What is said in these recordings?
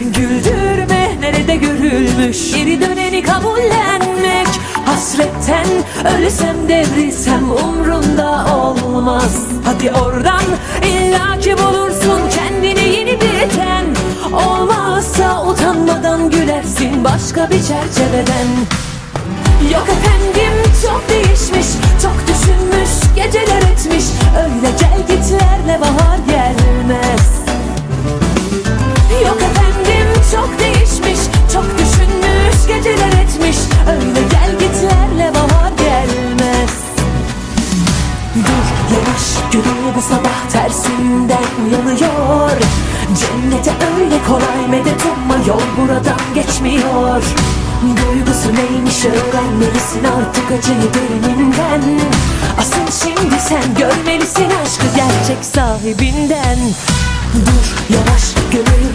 Güldürme nerede görülmüş? Geri döneni kabullenmek. Hasretten ölsem devrilsem umrunda olmaz. Hadi oradan illaki bulursun başka bir çerçeveden. Yok efendim çok değişmiş Çok düşünmüş geceler etmiş. Öyle gel gitlerle bahar gelmez. Yok efendim çok değişmiş Çok düşünmüş geceler etmiş. Öyle gel gitlerle bahar gelmez. Dur yavaş günü bu sabah tersinden uyanıyor Cennete öyle kolay medet umma yol buradan geçmiyor. Duygusu neymiş öğrenmelisin artık acıyı derininden. Asıl şimdi sen görmelisin aşkı gerçek sahibinden. Dur yavaş gönül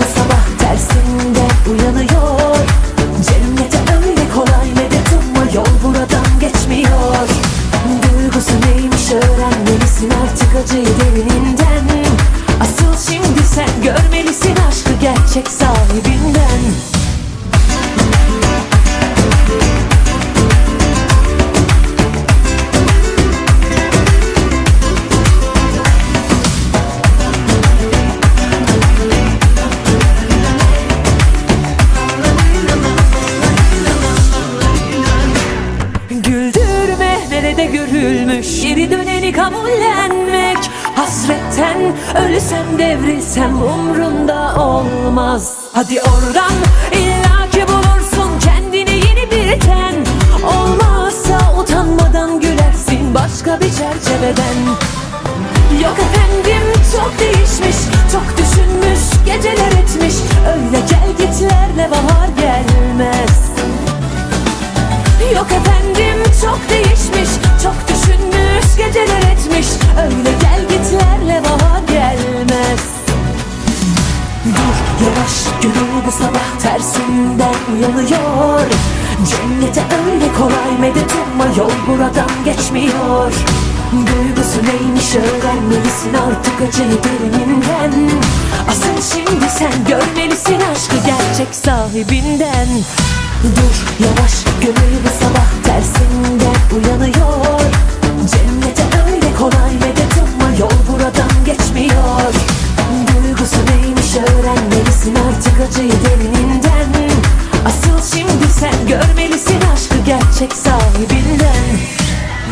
nerede görülmüş Geri döneni kabullenmek. Hasretten ölsem devrilsem umrunda olmaz. Hadi oradan illaki bulursun kendini yeni bir ten. Olmazsa utanmadan gülersin başka bir çerçeveden. Yok efendim çok değişmiş Çok düşünmüş geceler etmiş. Öyle gel gitlerle bahar gelmez. Yok efendim çok değişmiş düşünmüş geceler etmiş Öyle gel gitlerle bahar gelmez. Dur yavaş gönül bu sabah tersinden uyanıyor Cennete öyle kolay medet umma yol buradan geçmiyor. Duygusu neymiş öğrenmelisin artık acıyı derininden Asıl şimdi sen görmelisin aşkı gerçek sahibinden. Dur yavaş gönül bu sabah tersinden uyanıyor Cennete öyle kolay medet umma yol buradan geçmiyor. Duygusu neymiş öğrenmelisin artık acıyı derininden Asıl şimdi sen görmelisin aşkı gerçek sahibinden.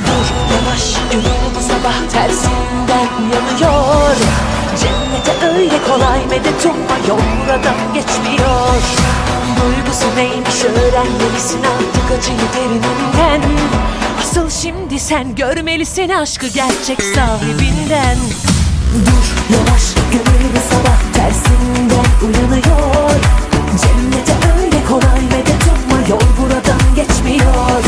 Dur yavaş gönül bu sabah tersinden uyanıyor Cennete öyle kolay medet umma yol buradan geçmiyor. Duygusu neymiş öğrenmelisin artık acıyı derininden Asıl şimdi sen görmelisin aşkı gerçek sahibinden. Dur yavaş gönül bir sabah tersinden uyanıyor. Cennete öyle kolay ve de yol buradan geçmiyor.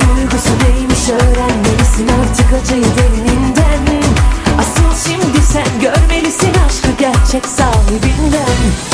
Duygusu neymiş öğrenmelisin artık acıyı derininden. Asıl şimdi sen görmelisin aşkı gerçek sahibinden.